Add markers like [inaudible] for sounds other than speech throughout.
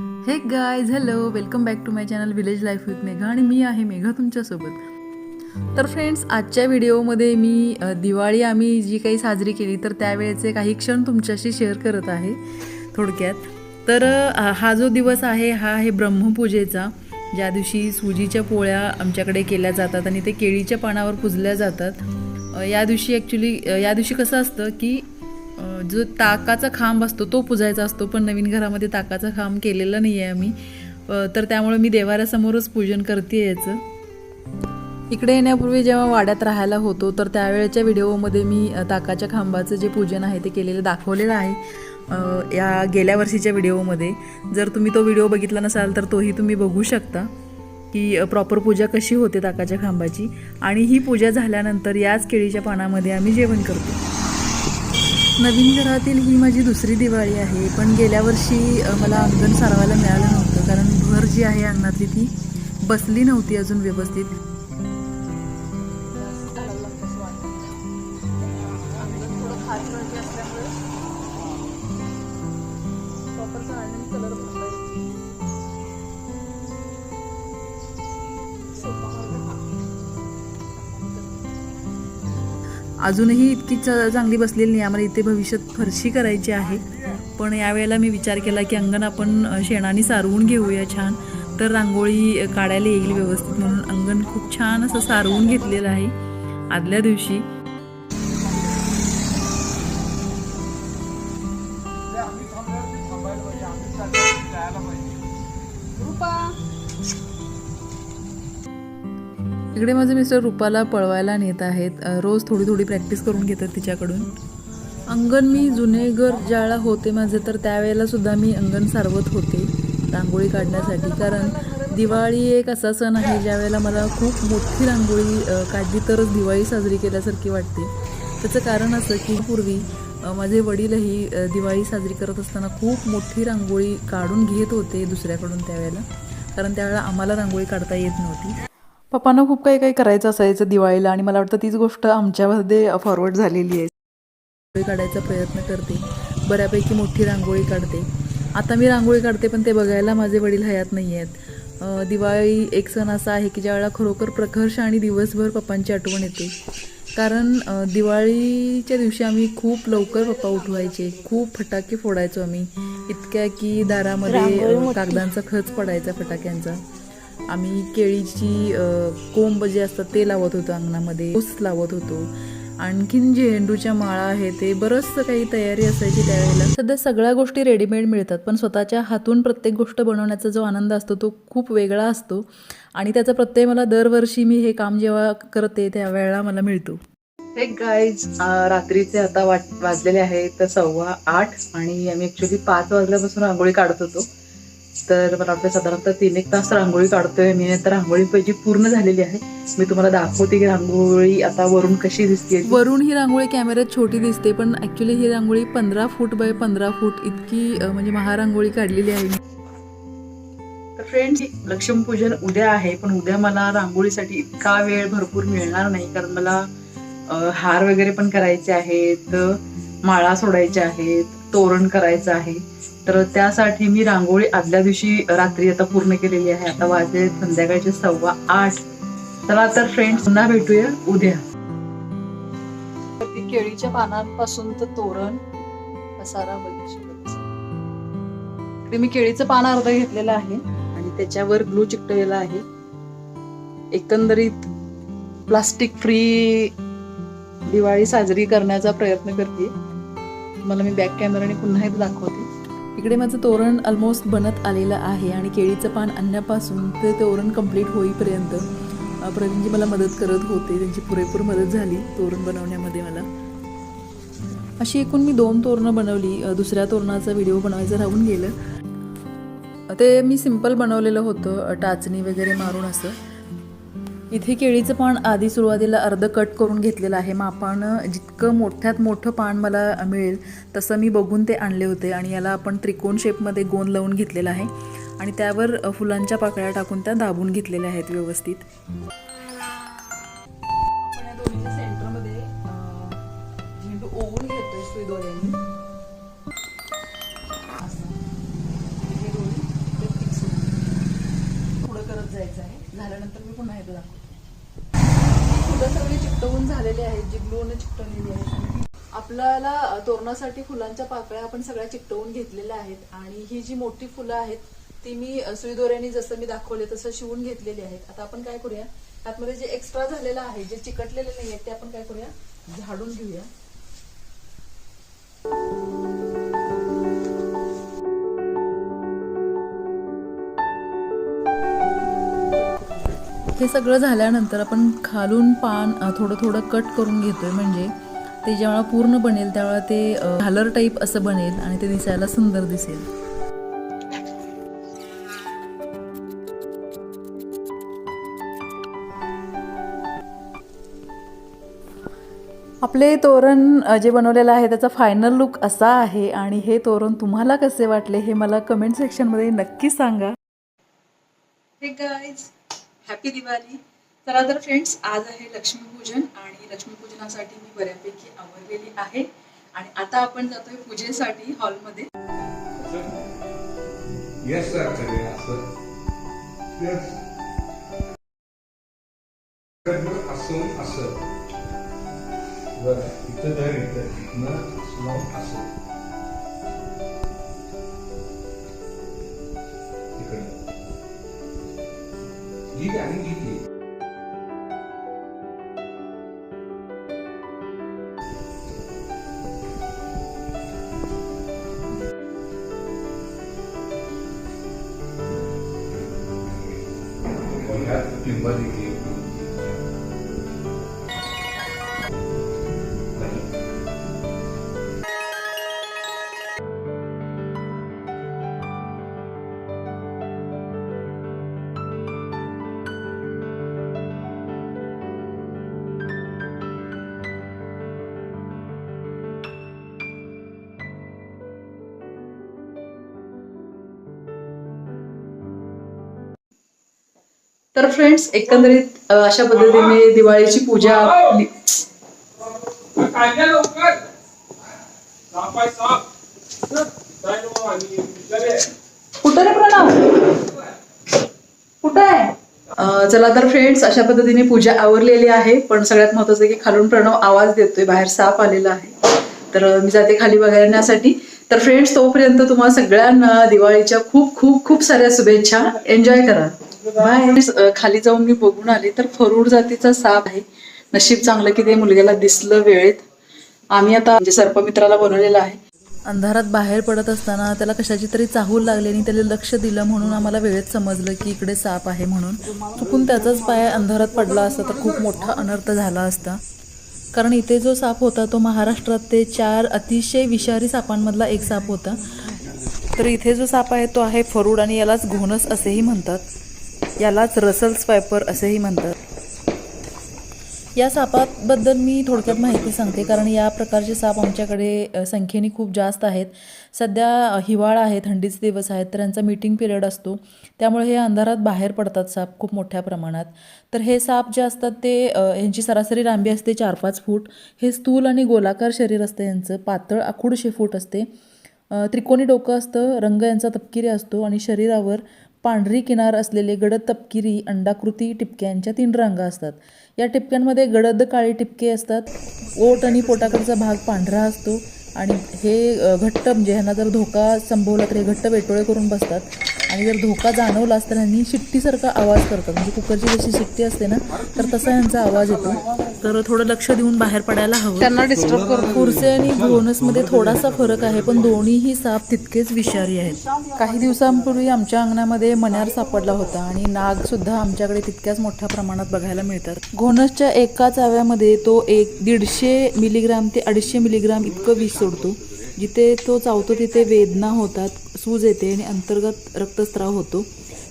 Hey guys hello welcome back to my channel village life with Megha आणि मी आहे मेघा तुमच्यासोबत. तर फ्रेंड्स आजच्या व्हिडिओमध्ये मी दिवाळी आम्ही जी काही साजरी केली तर त्यावेळेचे काही क्षण तुमच्याशी शेअर करत आहे थोडक्यात. तर हा जो दिवस आहे हा आहे ब्रह्मपूजेचा. ज्या दिवशी सुजीच्या पोळ्या आमच्याकडे केल्या जातात आणि ते केळीच्या पानावर पुजल्या जातात. या दिवशी ॲक्च्युली या दिवशी कसं असतं की जो ताकाचा खांब असतो तो पुजायचा असतो पण नवीन घरामध्ये ताकाचा खांब केलेला नाही आहे आम्ही तर त्यामुळे मी देवाऱ्यासमोरच पूजन करते याचं. इकडे येण्यापूर्वी जेव्हा वाड्यात राहायला होतो तर त्यावेळेच्या व्हिडिओमध्ये मी ताकाच्या खांबाचं जे पूजन आहे ते केलेलं दाखवलेलं आहे या गेल्या वर्षीच्या व्हिडिओमध्ये. जर तुम्ही तो व्हिडिओ बघितला नसाल तर तोही तुम्ही बघू शकता की प्रॉपर पूजा कशी होते ताकाच्या खांबाची. आणि ही पूजा झाल्यानंतर याच केळीच्या पानामध्ये आम्ही जेवण करतो. नवीन घरातील ही माझी दुसरी दिवाळी आहे. पण गेल्या वर्षी मला अंगण सारवायला मिळालं नव्हतं. कारण भर जी आहे अंगणातली ती बसली नव्हती अजून व्यवस्थित. अजूनही इतकी च- चांगली बसलेली नाही आम्हाला इथे भविष्यात फरशी करायची आहे. पण यावेळेला मी विचार केला की अंगण आपण शेणाने सारवून घेऊया छान. तर रांगोळी काढायला येईल व्यवस्थित म्हणून. अंगण खूप छान असं सारवून घेतलेलं आहे आदल्या दिवशी. इकडे माझे मिस्टर रुपाला पळवायला नेत आहेत. रोज थोडी थोडी प्रॅक्टिस करून घेतात तिच्याकडून. अंगण मी जुने घर ज्यावेळेला होते माझे तर त्यावेळेलासुद्धा मी अंगण सारवत होते रांगोळी काढण्यासाठी. कारण दिवाळी एक असा सण आहे ज्यावेळेला मला खूप मोठी रांगोळी काढली तरच दिवाळी साजरी केल्यासारखी वाटते. त्याचं कारण असं की पूर्वी माझे वडीलही दिवाळी साजरी करत असताना खूप मोठी रांगोळी काढून घेत होते दुसऱ्याकडून त्यावेळेला. कारण त्यावेळेला आम्हाला रांगोळी काढता येत नव्हती. पप्पांना खूप काही काही करायचं असायचं दिवाळीला आणि मला वाटतं तीच गोष्ट आमच्यामध्ये फॉरवर्ड झालेली आहे. रांगोळी काढायचा प्रयत्न करते. बऱ्यापैकी मोठी रांगोळी काढते. आता मी रांगोळी काढते पण ते बघायला माझे वडील हयात नाही आहेत. दिवाळी एक सण असा आहे की ज्यावेळेला खरोखर प्रखर्ष आणि दिवसभर पप्पांची आठवण येते. कारण दिवाळीच्या दिवशी आम्ही खूप लवकर पप्पा उठवायचे. खूप फटाके फोडायचो आम्ही. इतक्या की दारामध्ये कागदांचा खच पडायचा फटाक्यांचा. आम्ही केळीची कोंब जे असतात ते लावत होतो अंगणामध्ये ऊस लावत होतो. आणखीन झेंडूच्या माळा आहे ते बरंचसं काही तयारी असायची त्यावेळेला. सध्या सगळ्या गोष्टी रेडीमेड मिळतात पण स्वतःच्या हातून प्रत्येक गोष्ट बनवण्याचा जो आनंद असतो तो खूप वेगळा असतो. आणि त्याचा प्रत्यय मला दरवर्षी मी हे काम जेव्हा करते त्यावेळेला मला मिळतो. हे गाईज रात्रीचे आता वाजलेले आहेत सव्वा आठ आणि आम्ही ऍक्च्युली पाच वाजल्यापासून रांगोळी काढत होतो. तर मला वाटतं साधारणतः तीन एक तास रांगोळी काढतोय मी तर रांगोळी पहिली पूर्ण झालेली आहे. मी तुम्हाला दाखवते की रांगोळी आता वरून कशी दिसते वरून ही रांगोळी कॅमेऱ्यात छोटी दिसते पण ऍक्च्युली ही रांगोळी पंधरा फूट बाय पंधरा फूट इतकी म्हणजे महारांगोळी काढलेली आहे तर फ्रेंड्स लक्ष्मीपूजन उद्या आहे पण उद्या मला रांगोळीसाठी इतका वेळ भरपूर मिळणार नाही कारण मला हार वगैरे पण करायचे आहेत माळा सोडायच्या आहेत तोरण करायचं आहे. तर त्यासाठी मी रांगोळी आदल्या दिवशी रात्री आता पूर्ण केलेली आहे. आता वाजले संध्याकाळचे सव्वा आठ. चला तर फ्रेंड्स पुन्हा भेटूया उद्या. ती केळीच्या पानांपासून तर तोरण पसारा बघितलं. मी केळीचं पान अर्ध घेतलेलं आहे आणि त्याच्यावर ग्लू चिकटलेला आहे. एकंदरीत प्लास्टिक फ्री दिवाळी साजरी करण्याचा प्रयत्न करते. मला मी बॅक कॅमेराने पुन्हा एकदा दाखवते. इकडे माझं तोरण ऑलमोस्ट बनत आलेलं आहे आणि केळीचं पान आणण्यापासून ते तोरण कंप्लीट होईपर्यंत प्रवीणजी मला मदत करत होते. त्यांची पुरेपूर मदत झाली तोरण बनवण्यामध्ये मला. अशी एकूण मी दोन तोरणं बनवली. दुसऱ्या तोरणाचा व्हिडिओ बनवायचं राहून गेलं. ते मी सिंपल बनवलेलं होतं टाचणी वगैरे मारून असं. इथे केळीचं पान आधी सुरुवातीला अर्ध कट करून घेतलेलं आहे. मापानं जितकं मोठ्यात मोठं पान मला मिळेल तसं मी बघून ते आणले होते आणि याला आपण त्रिकोण शेपमध्ये गोंद लावून घेतलेला आहे. आणि त्यावर फुलांच्या पाकळ्या टाकून त्या दाबून घेतलेल्या आहेत व्यवस्थित. झाल्यानंतर मी पुन्हा एकदा दाखवतो. झालेली आहेत जी ग्लूने चिकटवलेली आहेत. आपल्याला तोरणासाठी फुलांच्या पाकळ्या आपण सगळ्या चिकटवून घेतलेल्या आहेत आणि ही जी मोठी फुलं आहेत ती मी सुईदोऱ्याने जसं मी दाखवले तसं शिवून घेतलेली आहेत. आता आपण काय करूया त्यातमध्ये जे एक्स्ट्रा झालेलं आहे जे चिकटलेले नाही आहेत ते आपण काय करूया झाडून घेऊया. हे सगळं झाल्यानंतर आपण खालून पान थोडं थोडं कट करून घेतोय. म्हणजे ते जेव्हा पूर्ण बनेल त्यावेळा ते झालर टाईप असं बनेल आणि ते दिसायला सुंदर दिसेल. आपले तोरण जे बनवलेलं आहे त्याचा फायनल लुक असा आहे आणि हे तोरण तुम्हाला कसे वाटले हे मला कमेंट सेक्शनमध्ये नक्की सांगा. हे गाईज हॅपी दिवाळी. चला तर फ्रेंड्स आज आहे लक्ष्मीपूजन आणि लक्ष्मीपूजनासाठी मी बऱ्यापैकी आवरलेली आहे. आणि आता आपण जातोय पूजेसाठी हॉलमध्ये. येस असं. असं. ह्यात तर फ्रेंड्स एकंदरीत अशा पद्धतीने दिवाळीची पूजा आपली कुठं रे प्रणाम? कुठं आहे? चला तर फ्रेंड्स अशा पद्धतीने पूजा आवरलेली आहे पण सगळ्यात महत्वाचं की खालून प्रणव आवाज देतोय बाहेर साप आलेला आहे. तर मी जाते खाली बघण्यासाठी. तर फ्रेंड्स तोपर्यंत तुम्हाला सगळ्यांना दिवाळीच्या खूप खूप खूप साऱ्या शुभेच्छा. एन्जॉय करा. बाहेर खाली जाऊन मी बघून आले तर फरूड जातीचा साप आहे. नशीब चांगलं की ते मुलग्याला दिसलं वेळेत. आम्ही आता म्हणजे सर्पमित्राला बनवलेलं आहे. अंधारात बाहेर पडत असताना त्याला कशाची तरी चाहूल लागली आणि त्याला लक्ष दिलं म्हणून आम्हाला वेळेत समजलं की इकडे साप आहे म्हणून. चुकून त्याचाच पाय अंधारात पडला असता तर खूप मोठा अनर्थ झाला असता. कारण इथे जो साप होता तो महाराष्ट्रात ते चार अतिशय विषारी सापांमधला एक साप होता. तर इथे जो साप आहे तो आहे फरूड आणि यालाच घोणस असेही म्हणतात. यालाच रसल स्वायपर असेही म्हणतात. या सापाबद्दल मी थोडक्यात माहिती सांगते कारण या प्रकारचे साप आमच्याकडे संख्येने खूप जास्त आहेत. सध्या हिवाळा आहे थंडीचे दिवस आहेत तर यांचा मीटिंग पिरियड असतो. त्यामुळे हे अंधारात बाहेर पडतात साप खूप मोठ्या प्रमाणात. तर हे साप जे असतात ते यांची सरासरी लांबी असते चार पाच फूट. हे स्थूल आणि गोलाकार शरीर असतं यांचं. पातळ आखूड शेफूट असते. त्रिकोणी डोकं असतं रंग यांचा तपकिरी असतो आणि शरीरावर पांढरी किनार असलेले गडद तपकिरी अंडाकृती टिपक्यांच्या तीन रांगा असतात. या टिपक्यांमध्ये गडद काळे टिपके असतात. ओट आणि पोटाकडचा भाग पांढरा असतो आणि हे घट्ट म्हणजे ह्यांना जर धोका संभवला तर हे घट्ट वेटोळे करून बसतात. आणि जर धोका जाणवलाच तर ह्यांनी शिट्टीसारखा आवाज करतात. म्हणजे कुकरची जशी शिट्टी असते ना तर तसा यांचा आवाज येतो. तर थोडं लक्ष देऊन बाहेर पडायला हवं. त्यांना डिस्टर्ब करून कुर्से आणि घोणसमध्ये थोडासा फरक आहे पण दोन्हीही साप तितकेच विषारी आहेत. काही दिवसांपूर्वी आमच्या अंगणामध्ये मण्यार सापडला होता आणि नाग सुद्धा आमच्याकडे तितक्याच मोठ्या प्रमाणात बघायला मिळतात. घोणसच्या एका चाव्यामध्ये तो एक दीडशे मिलीग्राम ते अडीचशे मिलीग्राम इतकं विष सोडतो. जिथे तो चावतो तिथे वेदना होतात. सूज येते आणि अंतर्गत रक्तस्राव होतो.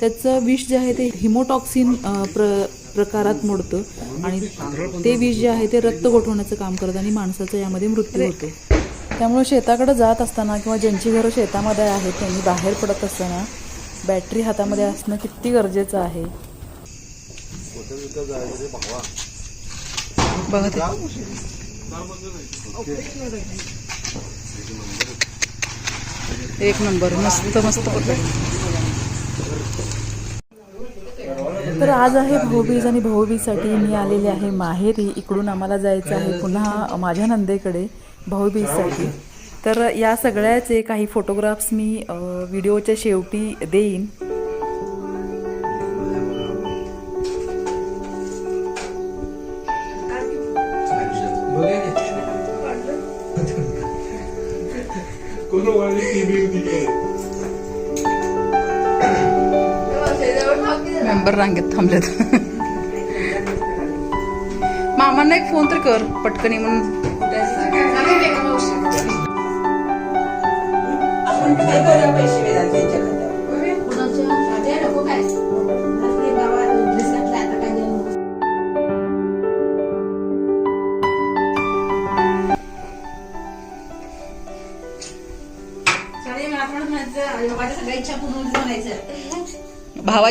त्याचं विष जे आहे ते हिमोटॉक्सिन प्र प्रकारात मोडतं आणि ते विष जे आहे ते रक्त गोठवण्याचं काम करतं आणि माणसाचा यामध्ये मृत्यू होतो. त्यामुळे शेताकडे जात असताना किंवा ज्यांची घरं शेतामध्ये आहेत त्यांनी बाहेर पडत असताना बॅटरी हातामध्ये असणं किती गरजेचं आहे. बघा ते. एक नंबर मस्त मस्त पकड तर आज आहे भाऊबीज आणि भाऊबीजसाठी मी आलेले आहे माहेरी. इकडून आम्हाला जायचं आहे पुन्हा माझ्या नंदेकडे भाऊबीजसाठी. तर या सगळ्याचे काही फोटोग्राफ्स मी व्हिडिओच्या शेवटी देईन. कोण मेंबर रांगेत थांबलेत. मामांना एक फोन तर कर पटकनी म्हणून.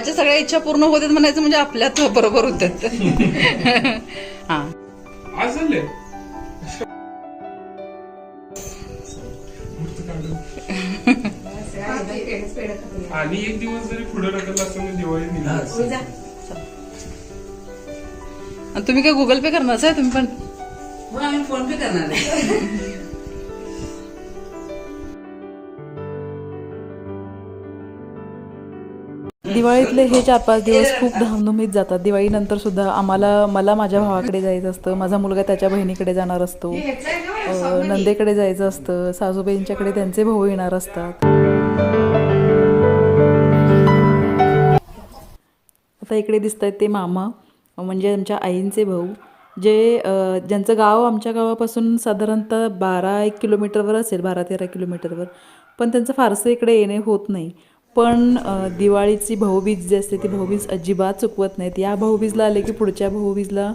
भावाच्या सगळ्या इच्छा पूर्ण होतात म्हणायचं म्हणजे आपल्यात बरोबर होतात [laughs] हा. आज झाले? आणि एक दिवस जरी पुढे ढकलला दिवाळी तुम्ही काय गुगल पे करणार आहे तुम्ही पण? फोन पे करणार आहे. दिवाळीतले हे चार पाच दिवस [laughs] खूप धामधुमीत जातात. दिवाळीनंतर सुद्धा आम्हाला मला माझ्या भावाकडे जायचं असतं. माझा मुलगा त्याच्या बहिणीकडे जाणार असतो. नंदेकडे जायचं असतं. सासूबाईंच्याकडे त्यांचे भाऊ येणार असतात. आता इकडे दिसत आहेत ते मामा म्हणजे आमच्या आईंचे भाऊ जे ज्यांचं गाव आमच्या गावापासून साधारणतः बारा एक किलोमीटरवर असेल बारा तेरा किलोमीटरवर. पण त्यांचं फारसं इकडे येणे होत नाही. पण दिवाळीची भाऊबीज जी असते ती भाऊबीज अजिबात चुकवत नाहीत. या भाऊबीजला आले की पुढच्या भाऊबीजला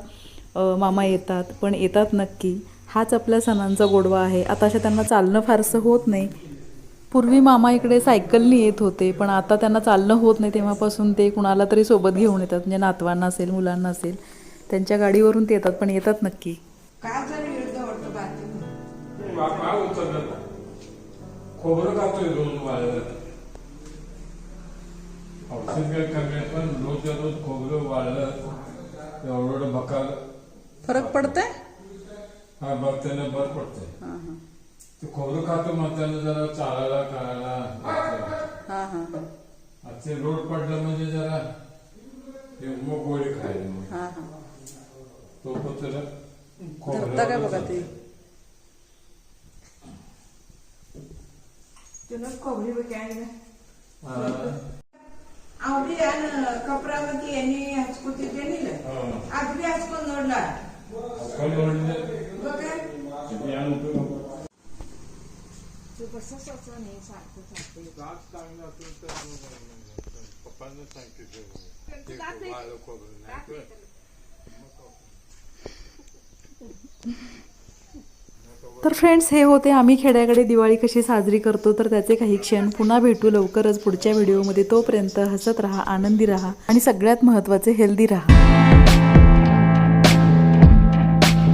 मामा येतात पण येतात नक्की. हाच आपल्या सणांचा गोडवा आहे. आता अशा त्यांना चालणं फारसं होत नाही. पूर्वी मामा इकडे सायकलनी येत होते पण आता त्यांना चालणं होत नाही. तेव्हापासून ते कुणाला तरी सोबत घेऊन येतात म्हणजे नातवांना असेल मुलांना असेल. त्यांच्या गाडीवरून ते येतात पण येतात नक्की. खोबरं कमी पण रोजच्या रोज खोबरं वाळलं एवढं बकाल फरक पडतंय? हा बघ त्यानं बरं पडतंय ते खोबरं खातो म्हणताना जरा चालायला करायला हां हां. आजचे रोड पडलं म्हणजे जरा हे मग गोळी खायला मग. हां हां. तो पण त्याला धरता काय बघा ते? यांनी हचकुती ಅವನ್ ಕಪ್ರ ಮತ್ತೆ ಎಣ್ಣೆ ಹಚ್ಕೊತಿದ್ದೇನಿಲ್ಲ ಅದು ಬಿ ಹಚ್ಕೊಂಡ್ ನೋಡ್ಲ ಪಪ್ಪಾನು ಸಾಕ್ತಿದ್ದೇವೆ तर फ्रेंड्स हे होते आम्ही खेड्याकडे दिवाळी कशी साजरी करतो तर त्याचे काही क्षण पुन्हा भेटू लवकरच पुढच्या व्हिडिओमध्ये तोपर्यंत हसत राहा आनंदी राहा आणि सगळ्यात महत्त्वाचे हेल्दी राहा.